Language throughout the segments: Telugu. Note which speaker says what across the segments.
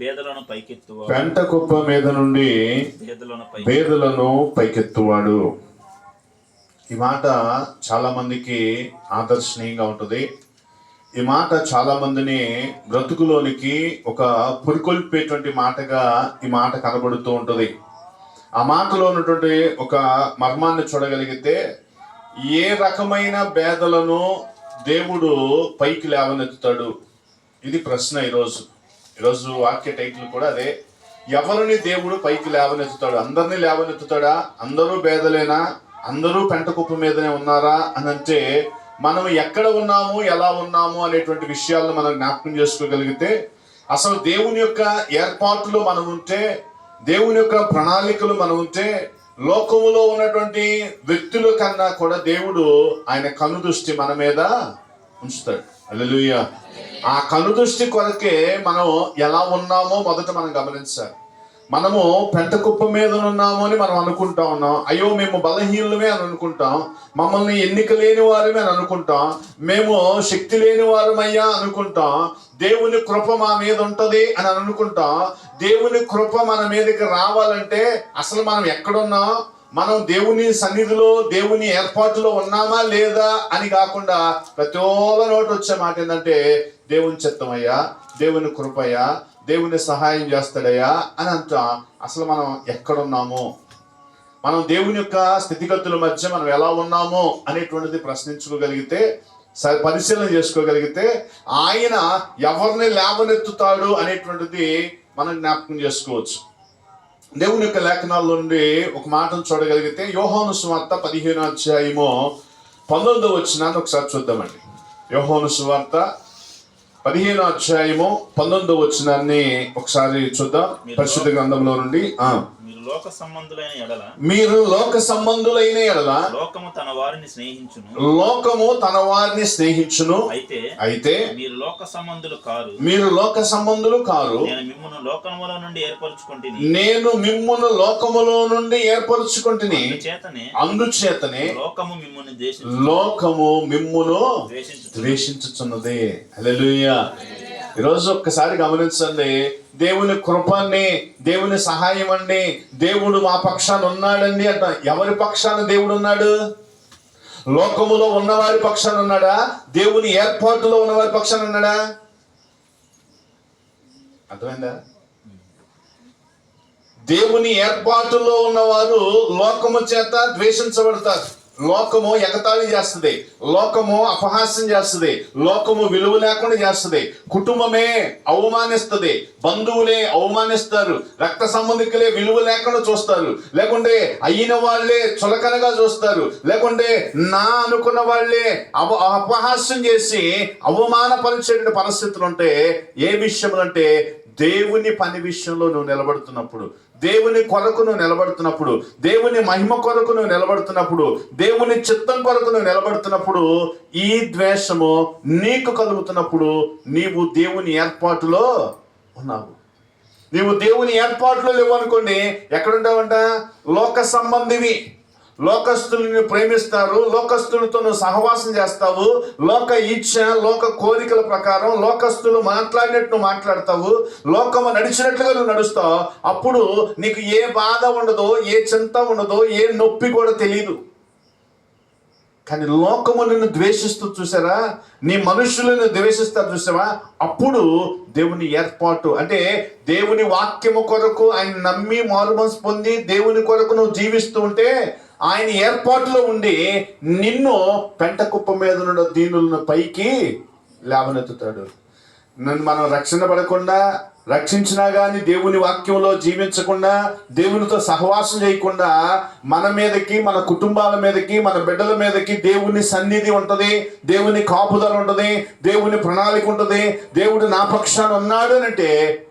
Speaker 1: బేదలను
Speaker 2: పెంట కుప్ప మీద నుండి
Speaker 1: బేదలను
Speaker 2: పైకెత్తువాడు. ఈ మాట చాలా మందికి ఆదర్శనీయంగా ఉంటుంది. ఈ మాట చాలా మందిని బ్రతుకులోనికి ఒక పురికొల్పేటువంటి మాటగా ఈ మాట కనబడుతూ ఉంటుంది. ఆ మాటలో ఉన్నటువంటి ఒక మర్మాన్ని చూడగలిగితే ఏ రకమైన బేదలను దేవుడు పైకి లేవనెత్తుతాడు? ఇది ప్రశ్న ఈరోజు. ఈరోజు వాక్య టైటిల్ కూడా అదే. ఎవరిని దేవుడు పైకి లేవనెత్తుతాడు? అందరినీ లేవనెత్తుతాడా? అందరూ బేదలేనా? అందరూ పెంట కుప్ప మీదనే ఉన్నారా? అని అంటే మనం ఎక్కడ ఉన్నాము ఎలా ఉన్నాము అనేటువంటి విషయాలను మనం జ్ఞాపకం చేసుకోగలిగితే అసలు దేవుని యొక్క ఏర్పాట్లు మనం ఉంటే దేవుని యొక్క ప్రణాళికలు మనం ఉంటే లోకములో ఉన్నటువంటి వ్యక్తుల కన్నా కూడా దేవుడు ఆయన కనుదృష్టి మన మీద ఉంచుతాడు. అల్లెలుయ్య ఆ కనుదృష్టి కొరకే మనం ఎలా ఉన్నామో మొదట మనం గమనించాలి. మనము పెంట కుప్ప మీద ఉన్నాము అని మనం అనుకుంటా ఉన్నాం. అయ్యో మేము బలహీనులమే అని అనుకుంటాం. మమ్మల్ని ఎన్నిక లేని వారమే అని అనుకుంటాం. మేము శక్తి లేని వారమయ్యా అనుకుంటాం. దేవుని కృప మా మీద ఉంటది అని అనుకుంటాం. దేవుని కృప మన మీదకి రావాలంటే అసలు మనం ఎక్కడున్నాం? మనం దేవుని సన్నిధిలో దేవుని ఏర్పాటులో ఉన్నామా లేదా అని కాకుండా ప్రతి ఒక్క నోటి వచ్చే మాట ఏంటంటే దేవుని చిత్తమయ్యా దేవుని కృపయ్యా దేవుని సహాయం చేస్తాడయ్యా అని అంత అసలు మనం ఎక్కడున్నాము? మనం దేవుని యొక్క స్థితిగతుల మధ్య మనం ఎలా ఉన్నామో అనేటువంటిది ప్రశ్నించుకోగలిగితే పరిశీలన చేసుకోగలిగితే ఆయన ఎవరిని లేవనెత్తుతాడు అనేటువంటిది మనం జ్ఞాపకం చేసుకోవచ్చు. దేవుని యొక్క లేఖనాల నుండి ఒక మాటను చూడగలిగితే యోహాను సువార్త పదిహేను అధ్యాయము పంతొమ్మిదో వచ్చినాన్ని ఒకసారి చూద్దామండి. యోహాను సువార్త పదిహేను అధ్యాయము పంతొమ్మిదో వచ్చినాన్ని ఒకసారి చూద్దాం పరిశుద్ధ గ్రంథంలో నుండి. ఆ.
Speaker 1: లోక సంబంధులైన ఎడల
Speaker 2: మీరు లోక సంబంధులైన ఎడల
Speaker 1: లోకము తన వారిని స్నేహించును.
Speaker 2: లోకము తన వారిని స్నేహించును.
Speaker 1: అయితే
Speaker 2: అయితే
Speaker 1: మీరు లోక సంబంధులు కారు.
Speaker 2: మీరు లోక సంబంధులు కారు.
Speaker 1: నేను మిమ్మును లోకముల నుండి ఏర్పరచుకుంటుని.
Speaker 2: నేను మిమ్మును లోకములో నుండి ఏర్పరచుకుంటుని.
Speaker 1: చేతనే
Speaker 2: అందుచేతనే
Speaker 1: లోకము మిమ్ముని దేశ
Speaker 2: లోకము మిమ్మును
Speaker 1: ద్వేషించు
Speaker 2: ద్వేషించుచున్నది. హల్లెలూయా. ఈరోజు ఒక్కసారి గమనించండి. దేవుని కృపాన్ని దేవుని సహాయం అండి దేవుడు మా పక్షాన ఉన్నాడండి అంట. ఎవరి పక్షాన దేవుడు ఉన్నాడు? లోకములో ఉన్నవారి పక్షాన ఉన్నాడా? దేవుని ఏర్పాటులో ఉన్నవారి పక్షాన ఉన్నాడా? అర్థమైందా? దేవుని ఏర్పాటులో ఉన్నవారు లోకము చేత ద్వేషించబడతారు. లోకము ఎగతాళి చేస్తుంది. లోకము అపహాస్యం చేస్తుంది. లోకము విలువ లేకుండా చేస్తుంది. కుటుంబమే అవమానిస్తుంది. బంధువులే అవమానిస్తారు. రక్త సంబంధికులే విలువ లేకుండా చూస్తారు. లేకుంటే అయిన వాళ్ళే చులకనగా చూస్తారు. లేకుంటే నా అనుకున్న వాళ్ళే అవ అపహాస్యం చేసి అవమానపరిచేటువంటి పరిస్థితులు ఉంటే ఏ విషయంలో అంటే దేవుని పని విషయంలో నువ్వు నిలబడుతున్నప్పుడు దేవుని కొరకు నువ్వు నిలబడుతున్నప్పుడు దేవుని మహిమ కొరకు నువ్వు నిలబడుతున్నప్పుడు దేవుని చిత్తం కొరకు నువ్వు నిలబడుతున్నప్పుడు ఈ ద్వేషము నీకు కలుగుతున్నప్పుడు నీవు దేవుని ఏర్పాటులో ఉన్నావు. నీవు దేవుని ఏర్పాటులో లేవు అనుకోండి ఎక్కడుంటావంట లోక సంబంధివి. లోకస్తుల్ని ప్రేమిస్తారు లోకస్తులతో నువ్వు సహవాసం చేస్తావు లోక ఇచ్ఛ లోక కోరికల ప్రకారం లోకస్తులు మాట్లాడినట్టు మాట్లాడతావు లోకము నడిచినట్లుగా నువ్వు నడుస్తావు అప్పుడు నీకు ఏ బాధ ఉండదో ఏ చింత ఉండదో ఏ నొప్పి కూడా తెలియదు కానీ లోకము నిన్ను ద్వేషిస్తూ చూసారా? నీ మనుషులను ద్వేషిస్తా చూసావా? అప్పుడు దేవుని ఏర్పాటు అంటే దేవుని వాక్యము కొరకు ఆయన నమ్మి మారుమనసు పొంది దేవుని కొరకు నువ్వు జీవిస్తూ ఉంటే ఆయన ఏర్పాటులో ఉండి నిన్ను పెంట కుప్ప మీద ఉన్న దీనులను పైకి లేవనెత్తుతాడు. నన్ను మనం రక్షణ పడకుండా రక్షించినా కానీ దేవుని వాక్యంలో జీవించకుండా దేవునితో సహవాసం చేయకుండా మన మీదకి మన కుటుంబాల మీదకి మన బిడ్డల మీదకి దేవుని సన్నిధి ఉంటుంది దేవుని కాపుదల ఉంటుంది దేవుని ప్రణాళిక ఉంటది దేవుడు నా పక్షాన ఉన్నాడు అని అంటే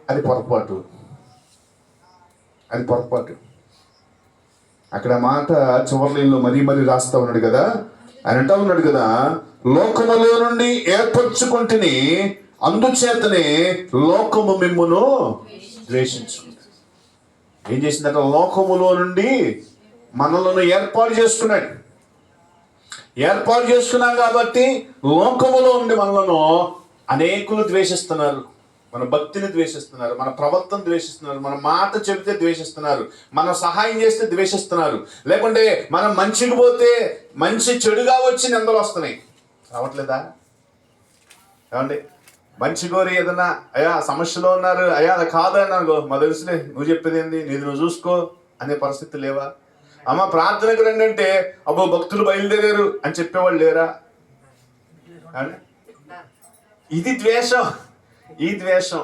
Speaker 2: అది పొరపాటు. అది పొరపాటు. అక్కడ మాట చివర్లీలో మరీ మరీ రాస్తా ఉన్నాడు కదా? ఆయన అంటా ఉన్నాడు కదా లోకములో నుండి ఏర్పరచుకుంటుని అందుచేతనే లోకము మిమ్మును ద్వేషించుకుంటుంది ఏం చేసిందంటే? లోకములో నుండి మనలను ఏర్పాటు చేసుకున్నాడు ఏర్పాటు చేసుకున్నాం కాబట్టి లోకములో ఉండి మనలను అనేకులు ద్వేషిస్తున్నారు. మన భక్తిని ద్వేషిస్తున్నారు మన ప్రవర్తన ద్వేషిస్తున్నారు మన మాట చెబితే ద్వేషిస్తున్నారు మన సహాయం చేస్తే ద్వేషిస్తున్నారు. లేకుంటే మనం మంచికి పోతే మంచి చెడుగా వచ్చి నిందలు వస్తున్నాయి. రావట్లేదా? ఏమండి? మంచి కోరి ఏదన్నా అయ్యా సమస్యలో ఉన్నారు అయ్యా అది కాదన్నాను మా తెలుసులే నువ్వు చెప్పేది ఏంది నీది నువ్వు చూసుకో అనే పరిస్థితి లేవా? అమ్మ ప్రార్థనకు రండి అంటే అబ్బో భక్తులు బయలుదేరారు అని చెప్పేవాళ్ళు లేరా? ఇది ద్వేషం. ఈ ద్వేషం.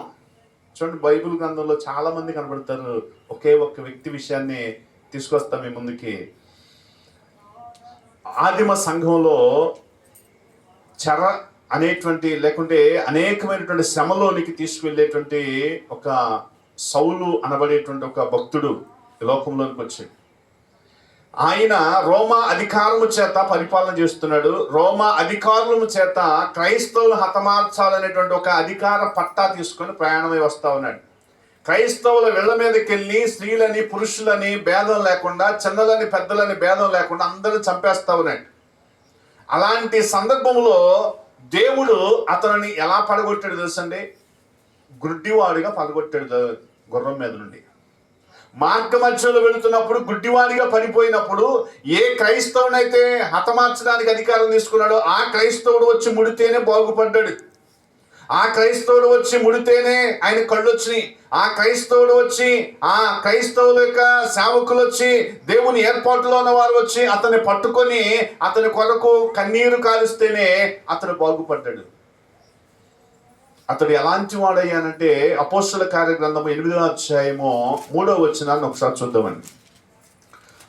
Speaker 2: చూడండి బైబిల్ గ్రంథంలో చాలా మంది కనబడతారు. ఒకే ఒక్క వ్యక్తి విషయాన్ని తీసుకొస్తాం మీ ముందుకి. ఆదిమ సంఘంలో చెర అనేటువంటి లేకుంటే అనేకమైనటువంటి శ్రమలోనికి తీసుకువెళ్ళేటువంటి ఒక సౌలు అనబడేటువంటి ఒక భక్తుడు లోకంలోనికి వచ్చాడు. ఆయన రోమా అధికారము చేత పరిపాలన చేస్తున్నాడు. రోమా అధికారుల చేత క్రైస్తవులు హతమార్చాలనేటువంటి ఒక అధికార పట్టా తీసుకొని ప్రయాణమై వస్తా ఉన్నాడు. క్రైస్తవుల వెళ్ళ మీదకి వెళ్ళి స్త్రీలని పురుషులని భేదం లేకుండా చిన్నలని పెద్దలని భేదం లేకుండా అందరిని చంపేస్తా ఉన్నాడు. అలాంటి సందర్భంలో దేవుడు అతనిని ఎలా పడగొట్టాడు తెలుసండి? గుడ్డివాడిగా పడగొట్టాడు గుర్రం మీద నుండి. మార్గ మధ్యలో వెళుతున్నప్పుడు గుడ్డివాడిగా పడిపోయినప్పుడు ఏ క్రైస్తవునైతే హతమార్చడానికి అధికారం తీసుకున్నాడో ఆ క్రైస్తవుడు వచ్చి ముడితేనే బాగుపడ్డాడు. ఆ క్రైస్తవుడు వచ్చి ముడితేనే ఆయన కళ్ళు వచ్చినాయి ఆ క్రైస్తవుడు వచ్చి ఆ క్రైస్తవుల యొక్క సేవకులు వచ్చి దేవుని ఏర్పాటులో ఉన్న వారు వచ్చి అతన్ని పట్టుకొని అతని కొరకు కన్నీరు కాలుస్తేనే అతను బాగుపడ్డాడు. అతడు ఎలాంటి వాడయ్యానంటే అపోస్తుల కార్య గ్రంథము ఎనిమిదవ అధ్యాయము మూడవ వచనాన్ని ఒకసారి చూద్దామండి.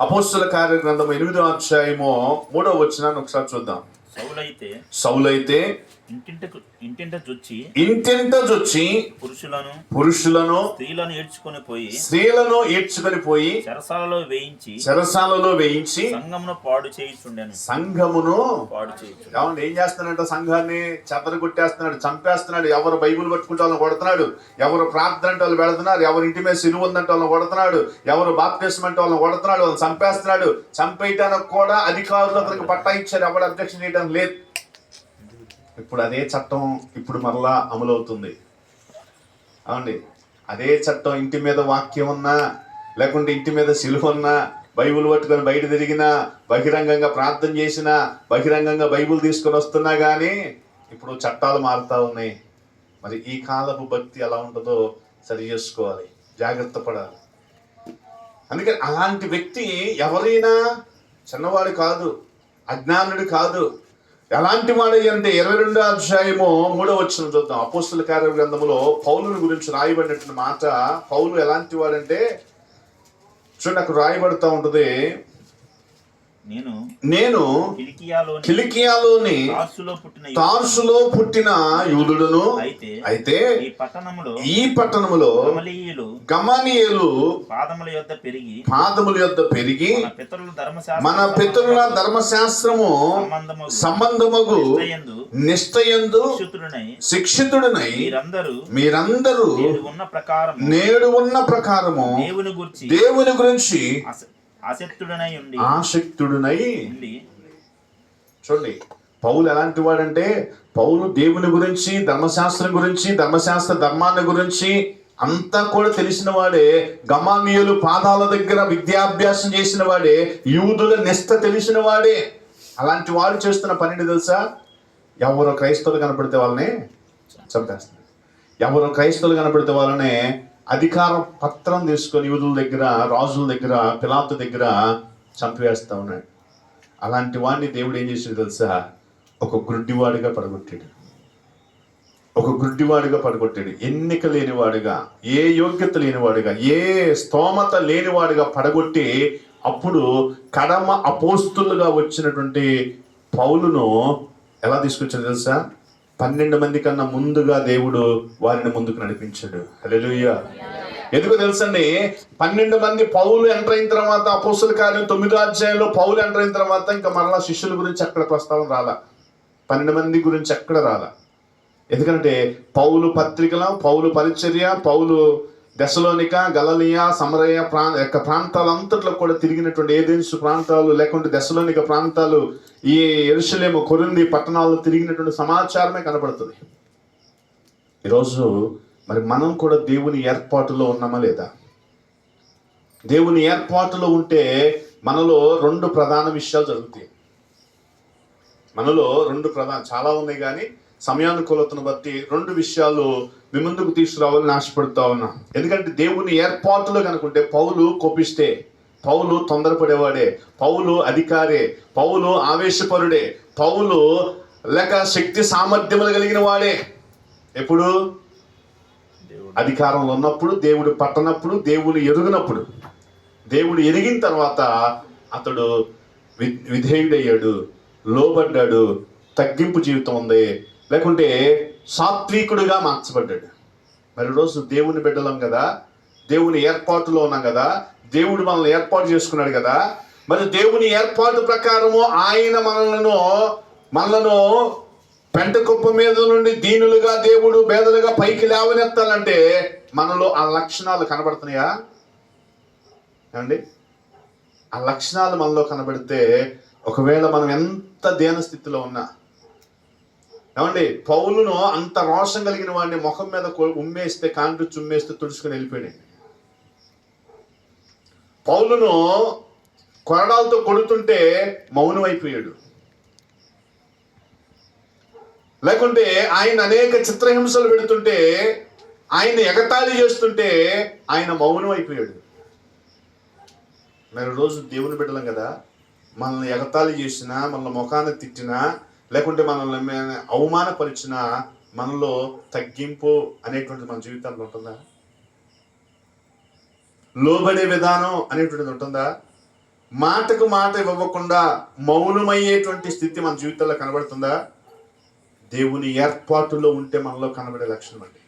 Speaker 2: అపోస్తుల కార్య గ్రంథము ఎనిమిదవ అధ్యాయము మూడవ వచనాన్ని ఒకసారి చూద్దాం.
Speaker 1: సౌలైతే
Speaker 2: సౌలైతే
Speaker 1: ఇంటింట ఇంటింట చొచ్చి
Speaker 2: ఇంటింట చొచ్చి
Speaker 1: పురుషులను
Speaker 2: పురుషులను
Speaker 1: స్త్రీలను ఏడ్చుకొని పోయి
Speaker 2: స్త్రీలను ఈడ్చుకొని పోయి
Speaker 1: చెరసాలలో వేయించి
Speaker 2: చెరసాలలో వేయించి
Speaker 1: సంగమును పాడు చేయిచుండెను.
Speaker 2: సంఘమును
Speaker 1: పాడు చేయించు
Speaker 2: ఏమండి ఏం చేస్తున్నాడంట? సంఘాన్ని చెత్తను కొట్టేస్తున్నాడు చంపేస్తున్నాడు ఎవరు బైబిల్ పట్టుకుంటే వాళ్ళని కొడుతున్నాడు ఎవరు ప్రార్థన అంటే వాళ్ళు పెడుతున్నారు ఎవరు ఇంటి మీద సిలువ ఉందంటే వాళ్ళని కొడుతున్నాడు ఎవరు బాప్టిజం అంటే వాళ్ళని కొడుతున్నాడు వాళ్ళని చంపేస్తున్నాడు. చంపేయటానికి కూడా అధికారులు అతనికి పట్టా ఇచ్చారు ఎవరు అధ్యక్షం చేయడం లేదు. ఇప్పుడు అదే చట్టం ఇప్పుడు మరలా అమలవుతుంది. అవునండి. అదే చట్టం ఇంటి మీద వాక్యం ఉన్నా లేకుంటే ఇంటి మీద సిలువ ఉన్నా బైబిల్ పట్టుకొని బయట తిరిగినా బహిరంగంగా ప్రార్థన చేసినా బహిరంగంగా బైబిల్ తీసుకొని వస్తున్నా కానీ ఇప్పుడు చట్టాలు మారుతా ఉన్నాయి. మరి ఈ కాలపు భక్తి ఎలా ఉంటుందో సరి చేసుకోవాలి. జాగ్రత్త పడాలి. అందుకని అలాంటి వ్యక్తి ఎవరైనా చిన్నవాడు కాదు అజ్ఞానుడు కాదు ఎలాంటి వాడు అంటే ఇరవై రెండో అధ్యాయము మూడో వచ్చిన చూద్దాం. అపోస్తుల కార్య గ్రంథములో పౌలుని గురించి రాయబడినటువంటి మాట పౌలు ఎలాంటి వాడంటే చూడండి అక్కడ రాయబడుతూ ఉంటుంది.
Speaker 1: నేను
Speaker 2: నేను
Speaker 1: కిలికియాలోని తార్సులో పుట్టిన
Speaker 2: యూదుడును
Speaker 1: అయితే
Speaker 2: అయితే
Speaker 1: ఈ పట్టణములో
Speaker 2: ఈ పట్టణములో
Speaker 1: అమలీయులు
Speaker 2: గమనీయులు
Speaker 1: పాదముల యొద్ద పెరిగి
Speaker 2: పాదముల యొద్ద పెరిగి
Speaker 1: మన పితరుల
Speaker 2: ధర్మశాస్త్రము
Speaker 1: సంబంధము
Speaker 2: సంబంధముగు నిష్టయందు
Speaker 1: శిక్షితుడనై
Speaker 2: శిక్షితుడినై
Speaker 1: మీరందరూ
Speaker 2: మీరందరూ
Speaker 1: నేడు ఉన్న ప్రకారం
Speaker 2: నేడు ఉన్న ప్రకారము
Speaker 1: దేవుని గురించి
Speaker 2: దేవుని గురించి
Speaker 1: ఆసక్తుడనై ఉండి.
Speaker 2: ఆసక్తుడినై చూడండి పౌలు ఎలాంటి వాడంటే పౌలు దేవుని గురించి ధర్మశాస్త్రం గురించి ధర్మశాస్త్ర ధర్మాన్ని గురించి అంతా కూడా తెలిసిన వాడే గమానీయులు పాదాల దగ్గర విద్యాభ్యాసం చేసిన వాడే యూదుల నిష్ట తెలిసిన వాడే. అలాంటి వాడు చేస్తున్న పనిని తెలుసా? ఎవరు క్రైస్తవులు కనపడితే వాళ్ళని చంపేస్తారు ఎవరు క్రైస్తవులు కనపడితే వాళ్ళని అధికార పత్రం తీసుకొని యూదుల దగ్గర రాజుల దగ్గర పిలాత్ దగ్గర చంపివేస్తూ ఉన్నాడు. అలాంటి వాడిని దేవుడు ఏం చేసాడు తెలుసా? ఒక గుడ్డివాడిగా పడగొట్టాడు. ఒక గుడ్డివాడిగా పడగొట్టాడు. ఎన్నిక లేనివాడిగా ఏ యోగ్యత లేనివాడిగా ఏ స్తోమత లేనివాడిగా పడగొట్టి అప్పుడు కడమ అపోస్తులుగా వచ్చినటువంటి పౌలును ఎలా తీసుకొచ్చాడు తెలుసా? పన్నెండు మంది కన్నా ముందుగా దేవుడు వారిని ముందుకు నడిపించాడు. హల్లెలూయా. ఎందుకు తెలుసండి? పన్నెండు మంది పౌలు ఎంటర్ అయిన తర్వాత అపోస్తుల కార్యం తొమ్మిదో అధ్యాయంలో పౌలు ఎంటర్ అయిన తర్వాత ఇంకా మరలా శిష్యుల గురించి అక్కడ ప్రస్తావన రాలా? పన్నెండు మంది గురించి అక్కడ రాలా? ఎందుకంటే పౌలు పత్రికల పౌలు పరిచర్య పౌలు దశలోనిక గలలియా సమరయ ప్రా యొక్క ప్రాంతాలంతట్లో కూడా తిరిగినటువంటి ఏదెన్స్ ప్రాంతాలు లేకుంటే దశలోనిక ప్రాంతాలు ఈ ఎరుసలేము కొరింది పట్టణాల్లో తిరిగినటువంటి సమాచారమే కనబడుతుంది. ఈరోజు మరి మనం కూడా దేవుని ఏర్పాటులో ఉన్నామా లేదా? దేవుని ఏర్పాటులో ఉంటే మనలో రెండు ప్రధాన విషయాలు జరుగుతాయి. మనలో రెండు ప్రధాన చాలా ఉన్నాయి కానీ సమయానుకూలతను బట్టి రెండు విషయాలు మీ ముందుకు తీసుకురావాలని ఆశపడుతా ఉన్నా. ఎందుకంటే దేవుని ఏర్పాటులో కనుకుంటే పౌలు కోపిస్తే పౌలు తొందరపడేవాడే పౌలు అధికారే పౌలు ఆవేశపరుడే పౌలు లేక శక్తి సామర్థ్యములు కలిగిన వాడే. ఎప్పుడు?
Speaker 1: దేవుడు.
Speaker 2: అధికారంలో ఉన్నప్పుడు దేవుడు పట్టనప్పుడు దేవుని ఎరుగినప్పుడు. దేవుడు ఎరిగిన తర్వాత అతడు విధేయుడయ్యాడు లోబడ్డాడు తగ్గింపు జీవితం ఉంది. లేకుంటే సాత్వికుడిగా మార్చబడ్డాడు. మరి రోజు దేవుని బిడ్డలం కదా దేవుని ఏర్పాటులో ఉన్నాం కదా దేవుడు మనల్ని ఏర్పాటు చేసుకున్నాడు కదా మరి దేవుని ఏర్పాటు ప్రకారము ఆయన మనలను మనలను పెంట కుప్ప మీద నుండి దీనులుగా దేవుడు బేదలుగా పైకి లేవనెత్తాలంటే మనలో ఆ లక్షణాలు కనబడుతున్నాయా? ఏమండి? ఆ లక్షణాలు మనలో కనబడితే ఒకవేళ మనం ఎంత దేన స్థితిలో ఉన్నా ఏమండి పౌలును అంత రోషం కలిగిన వాడిని ముఖం మీద ఉమ్మేస్తే కాంటు చుమ్మేస్తే తుడుచుకుని వెళ్ళిపోయాడు. పౌలును కొరడాలతో కొడుతుంటే మౌనం అయిపోయాడు లేకుంటే ఆయన అనేక చిత్రహింసలు పెడుతుంటే ఆయన ఎగతాళి చేస్తుంటే ఆయన మౌనం అయిపోయాడు మరి రోజు దేవుని బిడ్డలం కదా. మనల్ని ఎగతాళి చేసినా మనల్ని ముఖాన్ని తిట్టినా లేకుంటే మనల్ని అవమానపరిచిన మనలో తగ్గింపు అనేటువంటిది మన జీవితంలో ఉంటుందా? లోబడే విధానం అనేటువంటిది ఉంటుందా? మాటకు మాట ఇవ్వకుండా మౌనమయ్యేటువంటి స్థితి మన జీవితంలో కనబడుతుందా? దేవుని ఏర్పాటులో ఉంటే మనలో కనబడే లక్షణం అండి.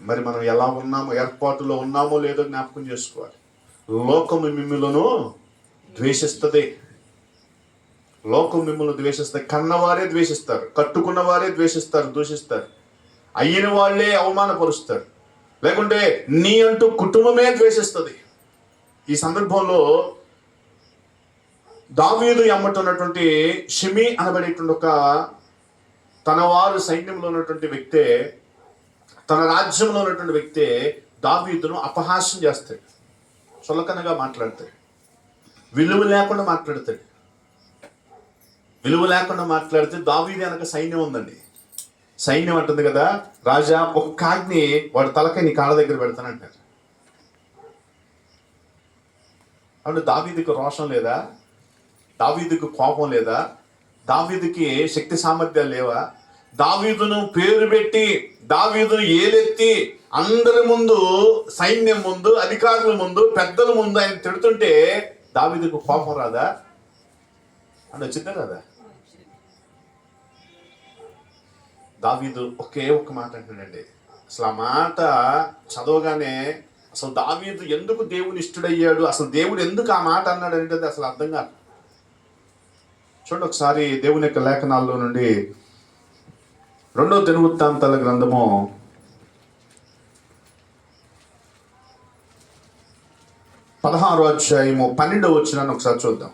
Speaker 2: మరి మనం ఎలా ఉన్నామో ఏర్పాటులో ఉన్నామో లేదో జ్ఞాపకం చేసుకోవాలి. లోకము మిమ్ములను ద్వేషిస్తుంది. లోకం మిమ్మల్ని ద్వేషిస్తారు కన్నవారే ద్వేషిస్తారు. కట్టుకున్న వారే ద్వేషిస్తారు దూషిస్తారు. అయిన వాళ్ళే అవమానపరుస్తారు. లేకుంటే నీ అంటూ కుటుంబమే ద్వేషిస్తుంది. ఈ సందర్భంలో దావీదు ఎమ్మటున్నటువంటి షిమి అనబడేటువంటి ఒక తన వారు సైన్యంలో ఉన్నటువంటి వ్యక్తే తన రాజ్యంలో ఉన్నటువంటి వ్యక్తే దావీదును అపహాస్యం చేస్తాడు. చులకనగా మాట్లాడతాడు. విలువ లేకుండా మాట్లాడతాడు. విలువ లేకుండా మాట్లాడితే దావీది అనక సైన్యం ఉందండి. సైన్యం అంటుంది కదా రాజా ఒక కాగ్ని వాడి తలకై నీ కాళ్ళ దగ్గర పెడతానంటారు అంటే దావీదికి రోషం లేదా? దావీదుకు కోపం లేదా? దావీదుకి శక్తి సామర్థ్యాలు లేవా? దావీదును పేరు పెట్టి దావీదును ఏలెత్తి అందరి ముందు సైన్యం ముందు అధికారుల ముందు పెద్దల ముందు ఆయన తిడుతుంటే దావీదుకు కోపం రాదా? అని వచ్చిందా కదా దావీదు ఒకే ఒక్క మాట అంటున్నాడండి అసలు ఆ మాట చదవగానే అసలు దావీదు ఎందుకు దేవుని ఇష్టడయ్యాడు? అసలు దేవుడు ఎందుకు ఆ మాట అన్నాడు అనేది అసలు అర్థం కాదు. చూడండి ఒకసారి దేవుని యొక్క లేఖనాల్లో నుండి రెండో దినవృత్తాంతాల గ్రంథము పదహారో అధ్యాయము పన్నెండో వచ్చినాన్ని ఒకసారి చూద్దాం.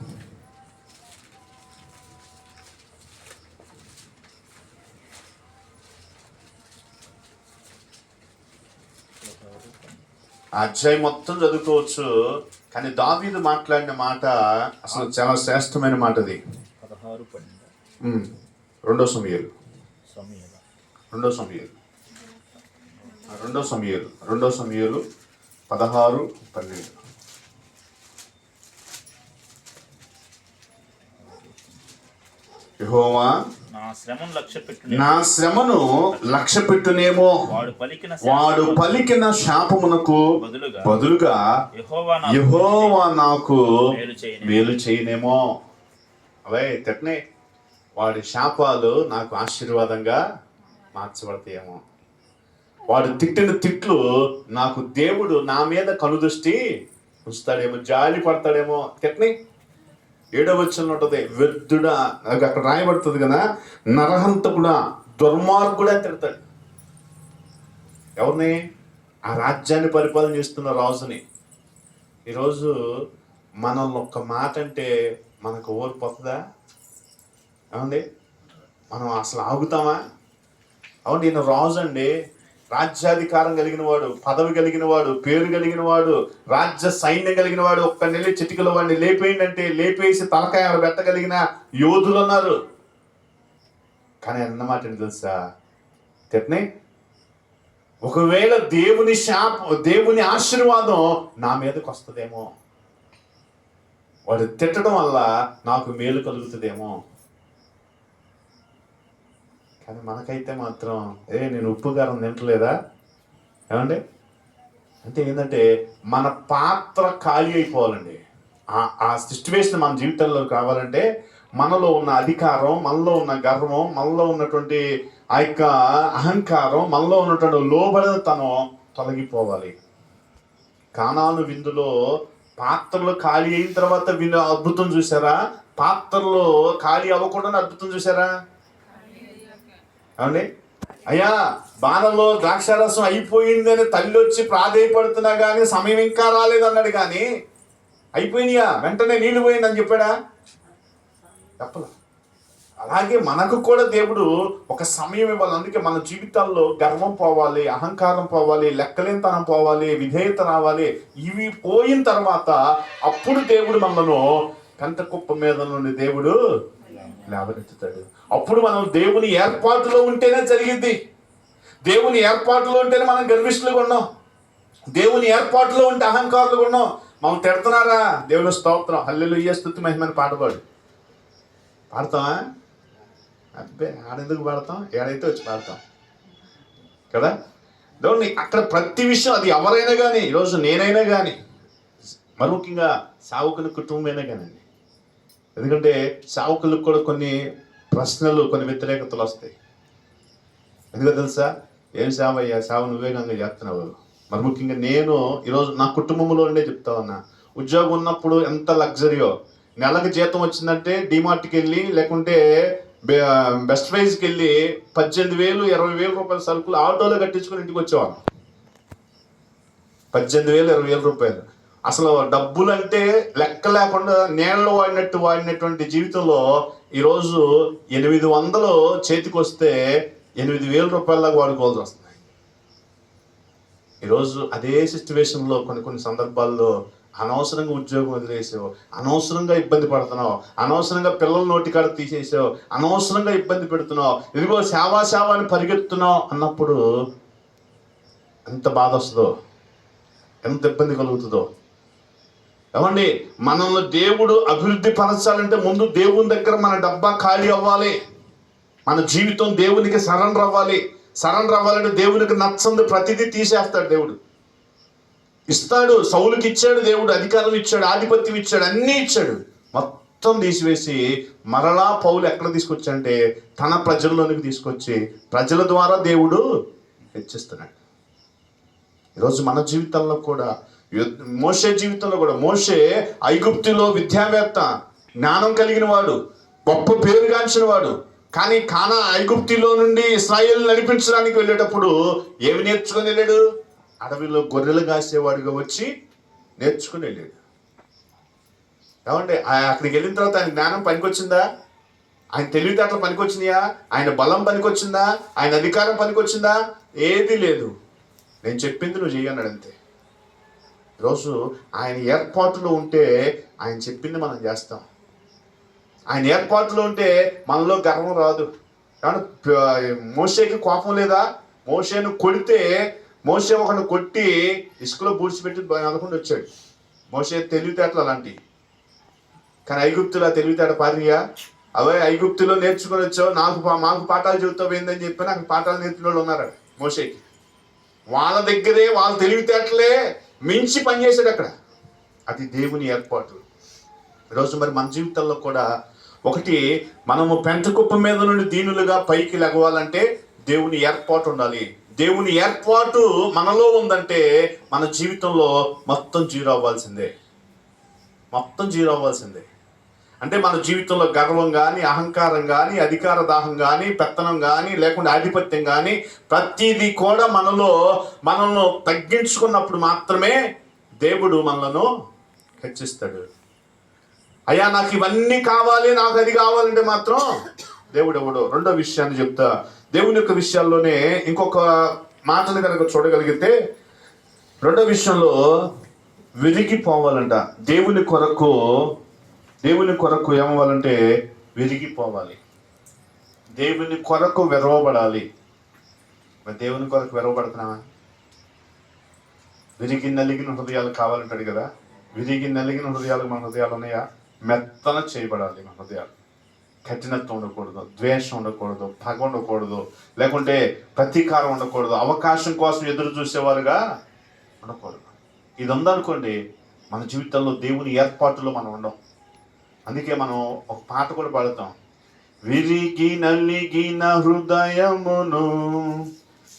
Speaker 2: ఆ అధ్యాయం మొత్తం చదువుకోవచ్చు. కానీ దావీదు మాట్లాడిన మాట అసలు చాలా శ్రేష్టమైన మాట అది
Speaker 1: పదహారు
Speaker 2: రెండో సమయాలు.
Speaker 1: సమయం
Speaker 2: రెండో సమయాలు. రెండో సమయాలు రెండో సమయాలు పదహారు పన్నెండు. యెహోవా
Speaker 1: నా శ్రమను లక్ష్య
Speaker 2: పెట్టునేమో.
Speaker 1: వాడు పలికిన శాపమునకు బదులుగా యెహోవా
Speaker 2: నాకు
Speaker 1: మేలు చేయని
Speaker 2: మేలు చేయనేమో. అవే తిట్టనే వాడి శాపాలు నాకు ఆశీర్వాదంగా మార్చబడతాయేమో. వాడు తిట్టిన తిట్లు నాకు దేవుడు నా మీద కనుదృష్టి ఉంచుతాడేమో జాలి పడతాడేమో. తిట్టని ఏడో వచ్చిన ఉంటుంది వ్యర్థుడా అక్కడ రాయబడుతుంది కదా నరహంతకుడా దుర్మార్గుడా తిడతాడు. ఎవరిని? ఆ రాజ్యాన్ని పరిపాలన చేస్తున్న రాజుని. ఈరోజు మనల్ని ఒక్క మాట అంటే మనకు ఓడిపోతుందా ఏమండి? మనం అసలు ఆగుతామా? అవును ఈయన రాజు అండి. రాజ్యాధికారం కలిగిన వాడు పదవి కలిగిన వాడు పేరు కలిగిన వాడు రాజ్య సైన్యం కలిగిన వాడు ఒక్క నెల చిటికలో వాడిని లేపేయండి లేపేసి తలకాయ పెట్టగలిగిన యోధులు ఉన్నారు. కానీ అన్నమాట తెలుసా? తిట్నే ఒకవేళ దేవుని శాప దేవుని ఆశీర్వాదం నా మీదకి వస్తుందేమో. వాడు తిట్టడం వల్ల నాకు మేలు కలుగుతుందేమో. కానీ మనకైతే మాత్రం ఏ నేను ఉప్పు కారం తింటలేదా? ఏమండి? అంటే ఏంటంటే మన పాత్ర ఖాళీ అయిపోవాలండి. ఆ- ఆ సిచ్యువేషన్ మన జీవితంలో కావాలంటే మనలో ఉన్న అధికారం మనలో ఉన్న గర్వం మనలో ఉన్నటువంటి ఆ యొక్క అహంకారం మనలో ఉన్నటువంటి లోబడతనం తొలగిపోవాలి. కానాలు విందులో పాత్రలు ఖాళీ అయిన తర్వాత విను అద్భుతం చూసారా పాత్రలో ఖాళీ అవ్వకుండా అద్భుతం చూసారా ఏమండి అయ్యా బాణంలో ద్రాక్షారసం అయిపోయిందని తల్లి వచ్చి ప్రాధేయపడుతున్నా కానీ సమయం ఇంకా రాలేదన్నాడు కానీ అయిపోయినాయా? వెంటనే నీళ్ళు పోయిందని చెప్పాడా? చెప్పలా. అలాగే మనకు కూడా దేవుడు ఒక సమయం ఇవ్వాలి. అందుకే మన జీవితాల్లో గర్వం పోవాలి అహంకారం పోవాలి లెక్కలేనితనం పోవాలి విధేయత రావాలి. ఇవి పోయిన తర్వాత అప్పుడు దేవుడు మనను కంట కుప్ప మీద నుండి దేవుడు లేవనెత్తుతాడు అప్పుడు మనం దేవుని ఏర్పాటులో ఉంటేనే జరిగింది దేవుని ఏర్పాటులో ఉంటేనే మనం గర్విష్ఠులుగా ఉన్నాం దేవుని ఏర్పాటులో ఉంటే అహంకారులుగా ఉన్నాం మనం తిడుతున్నారా? దేవుని స్తోత్రం. హల్లెలు స్థుతి మహిమని పాట పాడు పాడతామా అబ్బే ఆడెందుకు పాడతాం? ఏడైతే వచ్చి పాడతాం. కదా? దేవుని అక్కడ ప్రతి విషయం అది ఎవరైనా కానీ ఈరోజు నేనైనా కానీ మరి ముఖ్యంగా సావుకుని కుటుంబమైనా కానండి ఎందుకంటే సావుకులకు కూడా కొన్ని ప్రశ్నలు కొన్ని వ్యతిరేకతలు వస్తాయి. ఎందుకో తెలుసా? ఏం సావయ్యా? అయ్యా సావు నువ్వే గంగా చేస్తున్నావు. మరి ముఖ్యంగా నేను ఈరోజు నా కుటుంబంలో ఉండే చెప్తా ఉన్నా. ఉద్యోగం ఉన్నప్పుడు ఎంత లగ్జరీయో. నెలకు జీతం వచ్చిందంటే డిమార్ట్కి వెళ్ళి లేకుంటే బె- బెస్ట్ ప్రైజ్కి వెళ్ళి పద్దెనిమిది వేలు ఇరవై వేల రూపాయల సరుకులు ఆటోలో కట్టించుకుని ఇంటికి వచ్చేవాళ్ళం పద్దెనిమిది వేలు ఇరవై వేల రూపాయలు. అసలు డబ్బులు అంటే లెక్క లేకుండా నీళ్ళు వాడినట్టు వాడినటువంటి జీవితంలో ఈరోజు ఎనిమిది వందలు చేతికొస్తే ఎనిమిది వేల రూపాయలకు వాడుకోవాల్సి వస్తుంది. ఈరోజు అదే సిచ్యువేషన్లో కొన్ని కొన్ని సందర్భాల్లో అనవసరంగా ఉద్యోగం వదిలేసావు అనవసరంగా ఇబ్బంది పడుతున్నావు అనవసరంగా పిల్లల నోటికాడ తీసేసావు అనవసరంగా ఇబ్బంది పెడుతున్నావు ఇదిగో సేవా సేవ అని పరిగెత్తున్నావు అన్నప్పుడు ఎంత బాధ వస్తుందో ఎంత ఇబ్బంది కలుగుతుందో ఏమండి మనల్ని దేవుడు అభివృద్ధి పరచాలంటే ముందు దేవుని దగ్గర మన డబ్బా ఖాళీ అవ్వాలి. మన జీవితం దేవునికి సరెండర్ అవ్వాలి. సరెండర్ అవ్వాలంటే దేవునికి నచ్చంది ప్రతిదీ తీసేస్తాడు దేవుడు. ఇస్తాడు సౌలుకి ఇచ్చాడు దేవుడు అధికారం ఇచ్చాడు ఆధిపత్యం ఇచ్చాడు అన్నీ ఇచ్చాడు. మొత్తం తీసివేసి మరలా పౌలు ఎక్కడ తీసుకొచ్చాడంటే తన ప్రజల్లోనికి తీసుకొచ్చి ప్రజల ద్వారా దేవుడు హెచ్చిస్తున్నాడు. ఈరోజు మన జీవితంలో కూడా మోసే మోషే జీవితంలో కూడా మోషే ఐగుప్తిలో విద్యావేత్త జ్ఞానం కలిగిన వాడు గొప్ప పేరుగాంచిన వాడు. కానీ కానా ఐగుప్తిలో నుండి ఇస్రాయేల్ నడిపించడానికి వెళ్ళేటప్పుడు ఏమి నేర్చుకొని వెళ్ళాడు? అడవిలో గొర్రెలు కాసేవాడిగా వచ్చి నేర్చుకుని వెళ్ళాడు. ఏమంటే అక్కడికి వెళ్ళిన తర్వాత ఆయన జ్ఞానం పనికొచ్చిందా? ఆయన తెలివితేటలు పనికొచ్చినాయా? ఆయన బలం పనికొచ్చిందా? ఆయన అధికారం పనికొచ్చిందా? ఏది లేదు. నేను చెప్పింది నువ్వు చేయన్నాడు అంతే. ఈరోజు ఆయన ఏర్పాటులో ఉంటే ఆయన చెప్పింది మనం చేస్తాం. ఆయన ఏర్పాటులో ఉంటే మనలో గర్వం రాదు. కానీ మోసేకి కోపం లేదా? మోసేను కొడితే మోసే ఒకడు కొట్టి ఇసుకలో పూడ్చిపెట్టి అనుకుంటూ వచ్చాడు. మోసే తెలివితేటలు అలాంటివి కానీ ఐగుప్తుల తెలివితేట పారియా అవే ఐగుప్తులో నేర్చుకొని వచ్చావు నాకు పా- మాకు పాఠాలు చెబుతావు ఏందని చెప్పి నాకు పాఠాలు నేర్పిన వాళ్ళు ఉన్నారు మోసేకి వాళ్ళ దగ్గరే వాళ్ళ తెలివితేటలే మించి పనిచేసాడు అక్కడ. అది దేవుని ఏర్పాటు. ఈరోజు మరి మన జీవితంలో కూడా ఒకటి మనము పెంట కుప్ప మీద నుండి దీనులుగా పైకి లెగవాలంటే దేవుని ఏర్పాటు ఉండాలి. దేవుని ఏర్పాటు మనలో ఉందంటే మన జీవితంలో మొత్తం జీరో అవ్వాల్సిందే. మొత్తం జీరో అవ్వాల్సిందే. అంటే మన జీవితంలో గర్వం కానీ అహంకారం కానీ అధికార దాహం కానీ పెత్తనం కానీ లేకుంటే ఆధిపత్యం కానీ ప్రతిదీ కూడా మనలో మనల్ని తగ్గించుకున్నప్పుడు మాత్రమే దేవుడు మనలను హెచ్చిస్తాడు. అయ్యా నాకు ఇవన్నీ కావాలి నాకు అది కావాలంటే మాత్రం దేవుడు ఎవడు. రెండో విషయాన్ని చెప్తా. దేవుని యొక్క విషయాల్లోనే ఇంకొక మాటలు కనుక చూడగలిగితే రెండో విషయంలో విరిగిపోవాలంట. దేవుని కొరకు దేవుని కొరకు ఏమవ్వాలంటే విరిగిపోవాలి. దేవుని కొరకు వెరవబడాలి. మరి దేవుని కొరకు వెరవబడుతున్నావా? విరిగి నలిగిన హృదయాలు కావాలంటాడు కదా? విరిగి నలిగిన హృదయాలు మన హృదయాలు ఉన్నాయా? మెత్తన చేయబడాలి మన హృదయాలు. కఠినత్వం ఉండకూడదు ద్వేషం ఉండకూడదు పగ ఉండకూడదు లేకుంటే ప్రతీకారం ఉండకూడదు అవకాశం కోసం ఎదురు చూసేవారుగా ఉండకూడదు. ఇది ఉందనుకోండి మన జీవితంలో దేవుని ఏర్పాటులో మనం ఉండం. అందుకే మనం ఒక పాట కూడా పాడుతాం. విరిగి నలిగిన హృదయమును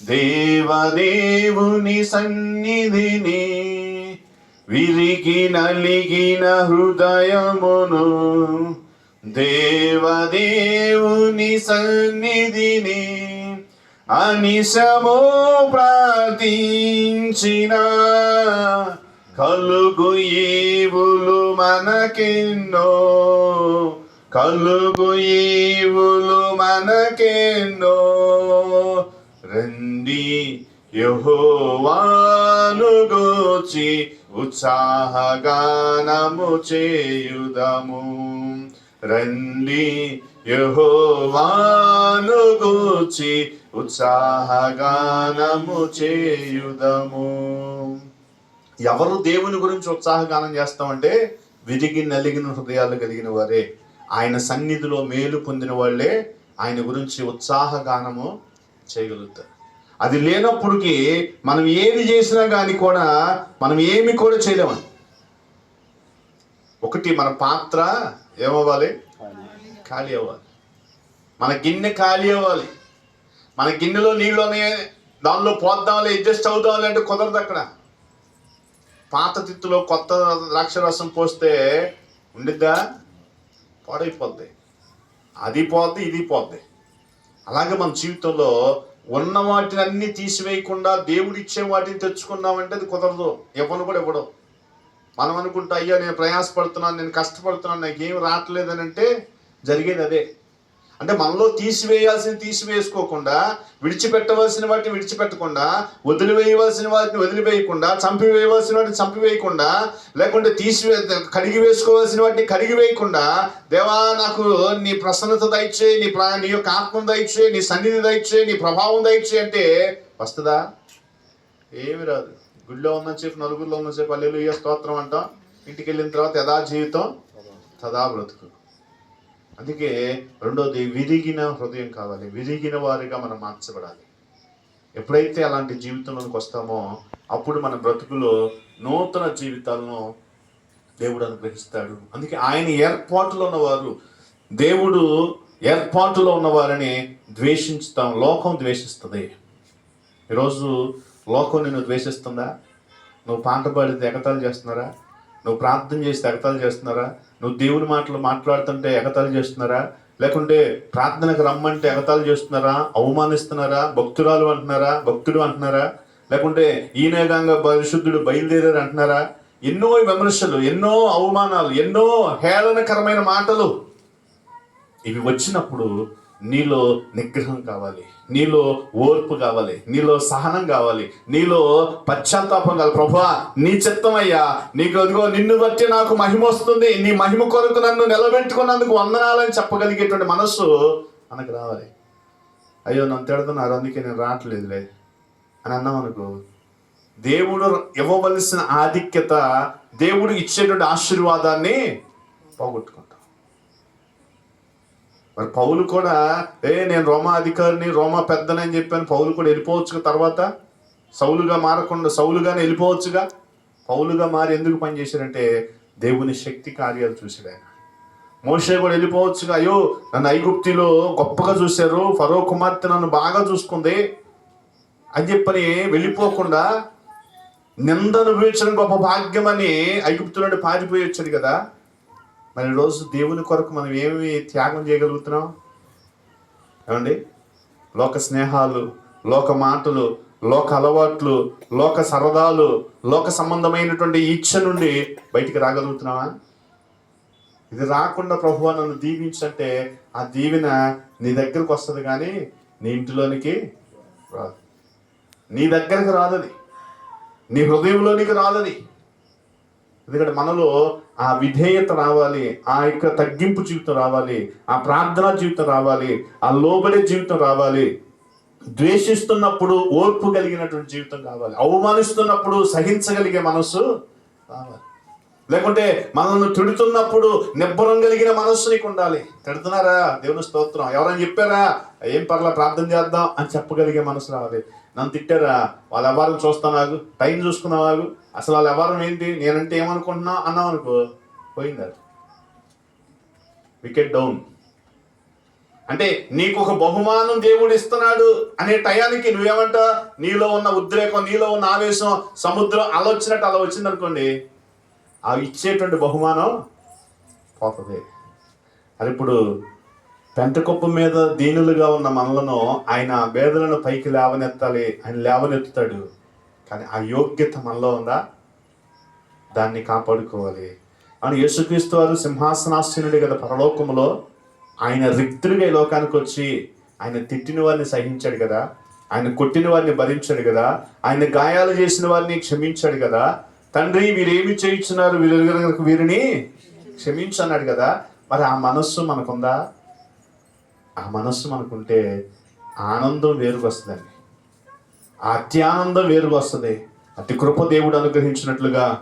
Speaker 2: దేవదేవుని సన్నిధిని విరిగి నలిగిన హృదయమును దేవదేవుని సన్నిధిని అనిశమో ప్రార్థించిన కలుగు ఈవులు మనకెన్నో కలుగు ఈవులు మనకెన్నో. రండి యహోవాను గోచి ఉత్సాహగానము చేయుదము. రండి యహోవాను గోచి ఉత్సాహగానము చేయుదము. ఎవరు దేవుని గురించి ఉత్సాహగానం చేస్తామంటే విరిగి నలిగిన హృదయాలు కలిగిన వారే. ఆయన సన్నిధిలో మేలు పొందిన వాళ్ళే ఆయన గురించి ఉత్సాహగానము చేయగలుగుతారు. అది లేనప్పటికీ మనం ఏది చేసినా కానీ కూడా మనం ఏమి కూడా చేయలేమని ఒకటి మన పాత్ర ఏమవ్వాలి? ఖాళీ అవ్వాలి. మన గిన్నె ఖాళీ అవ్వాలి. మన గిన్నెలో నీళ్ళలోనే దానిలో పోద్దాంలే అడ్జస్ట్ అవుదాంలే అంటే కుదరదు అక్కడ. పాత తిత్తులో కొత్త ద్రాక్షరసం పోస్తే ఉండిద్దా? పాడైపోద్ది. అది పోద్ది ఇది పోద్ది. అలాగే మన జీవితంలో ఉన్న వాటిని అన్ని తీసివేయకుండా దేవుడు ఇచ్చే వాటిని తెచ్చుకున్నామంటే అది కుదరదు. ఇవ్వను కూడా ఇవ్వడం. మనం అనుకుంటా అయ్యో నేను ప్రయాసపడుతున్నాను నేను కష్టపడుతున్నాను నాకు ఏం రావట్లేదని అంటే జరిగేది అదే. అంటే మనలో తీసివేయాల్సిన తీసివేసుకోకుండా విడిచిపెట్టవలసిన వాటిని విడిచిపెట్టకుండా వదిలివేయవలసిన వాటిని వదిలివేయకుండా చంపివేయవలసిన వాటిని చంపివేయకుండా లేకుంటే తీసివే కడిగి వేసుకోవాల్సిన వాటిని కడిగి వేయకుండా దేవా నాకు నీ ప్రసన్నత దయచే నీ ప్రా నీ యొక్క ఆత్మ దయచే నీ సన్నిధి దయచే నీ ప్రభావం దయచే అంటే వస్తుందా? ఏమి రాదు. గుడిలో ఉన్నసేపు నలుగురిలో ఉన్నసేపు అల్లెలు స్తోత్రం అంటాం. ఇంటికి వెళ్ళిన తర్వాత యథా జీవితం తదా బ్రతుకు. అందుకే రెండోది విరిగిన హృదయం కావాలి. విరిగిన వారిగా మనం మార్చబడాలి. ఎప్పుడైతే అలాంటి జీవితంలోకి వస్తామో అప్పుడు మన బ్రతుకులో నూతన జీవితాలను దేవుడు అనుగ్రహిస్తాడు. అందుకే ఆయన ఏర్పాటులో ఉన్నవారు దేవుడు ఏర్పాటులో ఉన్నవారిని ద్వేషించుతాం. లోకం ద్వేషిస్తుంది. ఈరోజు లోకం నిన్ను ద్వేషిస్తుందా? నువ్వు పాట పాడితే ఎగతాలు చేస్తున్నారా? నువ్వు ప్రార్థన చేస్తే ఎగతాలు చేస్తున్నారా? నువ్వు దేవుని మాటలు మాట్లాడుతుంటే ఎగతాలు చేస్తున్నారా? లేకుంటే ప్రార్థనకు రమ్మంటే ఎగతాలు చేస్తున్నారా? అవమానిస్తున్నారా? భక్తురాలు అంటున్నారా? భక్తుడు అంటున్నారా? లేకుంటే ఈనేగంగా పరిశుద్ధుడు బయలుదేరారు అంటున్నారా? ఎన్నో విమర్శలు ఎన్నో అవమానాలు ఎన్నో హేళనకరమైన మాటలు. ఇవి వచ్చినప్పుడు నీలో నిగ్రహం కావాలి. నీలో ఓర్పు కావాలి. నీలో సహనం కావాలి. నీలో పశ్చాత్తాపం కావాలి. ప్రభా నీ చిత్తం అయ్యా నీకు అదిగో నిన్ను బట్టి నాకు మహిమ వస్తుంది. నీ మహిమ కొరకు నన్ను నిలబెట్టుకున్నందుకు వందనాలని చెప్పగలిగేటువంటి మనస్సు మనకు రావాలి. అయ్యో నన్ను తిడుతున్నారు. అందుకే నేను రావట్లేదులే అని అన్నాం అనుకో. దేవుడు ఇవ్వవలసిన ఆధిక్యత దేవుడు ఇచ్చేటువంటి ఆశీర్వాదాన్ని పోగొట్టుకుంటాం మరి పౌలు కూడా ఏ నేను రోమా అధికారిని రోమా పెద్దనని చెప్పాను. పౌలు కూడా వెళ్ళిపోవచ్చు తర్వాత? సౌలుగా మారకుండా సౌలుగానే వెళ్ళిపోవచ్చుగా? పౌలుగా మారి ఎందుకు పనిచేశారంటే దేవుని శక్తి కార్యాలు చూశాడు ఆయన. మోషే కూడా వెళ్ళిపోవచ్చుగా అయ్యో నన్ను ఐగుప్తిలో గొప్పగా చూశారు ఫరో కుమార్తె నన్ను బాగా చూసుకుంది అని చెప్పని వెళ్ళిపోకుండా నిందను అనుభవించడం గొప్ప భాగ్యమని ఐగుప్తు నుండి పారిపోయి వచ్చాడు కదా? మరి రోజు దేవుని కొరకు మనం ఏమి త్యాగం చేయగలుగుతున్నాం? ఏమండి? లోక స్నేహాలు లోక మాటలు లోక అలవాట్లు లోక సరదాలు లోక సంబంధమైనటువంటి ఇచ్చ నుండి బయటికి రాగలుగుతున్నావా? ఇది రాకుండా ప్రభు నన్ను దీవించంటే ఆ దీవెన నీ దగ్గరకు వస్తుంది కానీ నీ ఇంటిలోనికి రాదు. నీ దగ్గరకు రాదది నీ హృదయంలోనికి రాదది ఎందుకంటే మనలో ఆ విధేయత రావాలి ఆ యొక్క తగ్గింపు జీవితం రావాలి ఆ ప్రార్థనా జీవితం రావాలి ఆ లోబడే జీవితం రావాలి. ద్వేషిస్తున్నప్పుడు ఓర్పు కలిగినటువంటి జీవితం కావాలి. అవమానిస్తున్నప్పుడు సహించగలిగే మనస్సు రావాలి లేకుంటే మనల్ని తిడుతున్నప్పుడు నిబ్బరం కలిగిన మనస్సు నీకు ఉండాలి. తిడుతున్నారా? దేవుని స్తోత్రం. ఎవరైనా చెప్పారా? ఏం పర్లా ప్రార్థన చేద్దాం అని చెప్పగలిగే మనసు రావాలి. నన్ను తిట్టారా? వాళ్ళ ఎవరిని చూస్తున్నావు టైం చూసుకున్నావాగు అసలు వాళ్ళ ఎవరం ఏంటి? నేనంటే ఏమనుకుంటున్నా? అన్నావు అనుకో. పోయింది అది. వికెట్ డౌన్ అంటే నీకు ఒక బహుమానం దేవుడు ఇస్తున్నాడు అనే టయానికి నువ్వేమంట? నీలో ఉన్న ఉద్రేకం నీలో ఉన్న ఆవేశం సముద్రం అలా వచ్చినట్టు అలా వచ్చింది అనుకోండి ఆ ఇచ్చేటువంటి బహుమానం పోతుంది. అది ఇప్పుడు పెంటకొప్ప మీద దీనులుగా ఉన్న మనలను ఆయన బేదలను పైకి లేవనెత్తాలి. ఆయన లేవనెత్తుతాడు. కానీ ఆ యోగ్యత మనలో ఉందా? దాన్ని కాపాడుకోవాలి. అని యేసుక్రీస్తు వారు సింహాసనాశ్చనుడి కదా పరలోకములో. ఆయన రిక్తుడిగా ఈ లోకానికి వచ్చి ఆయన తిట్టిన వారిని సహించాడు కదా. ఆయన కొట్టిన వారిని భరించాడు కదా. ఆయన గాయాలు చేసిన వారిని క్షమించాడు కదా. తండ్రి వీరేమి చేయించున్నారు? వీరు వీరిని క్షమించన్నాడు కదా. మరి ఆ మనస్సు మనకుందా? ఆ మనస్సు మనకుంటే ఆనందం వేరుకు వస్తుందండి. ఆ అత్యానందం వేరుకు వస్తుంది. అతి కృప దేవుడు అనుగ్రహించినట్లుగా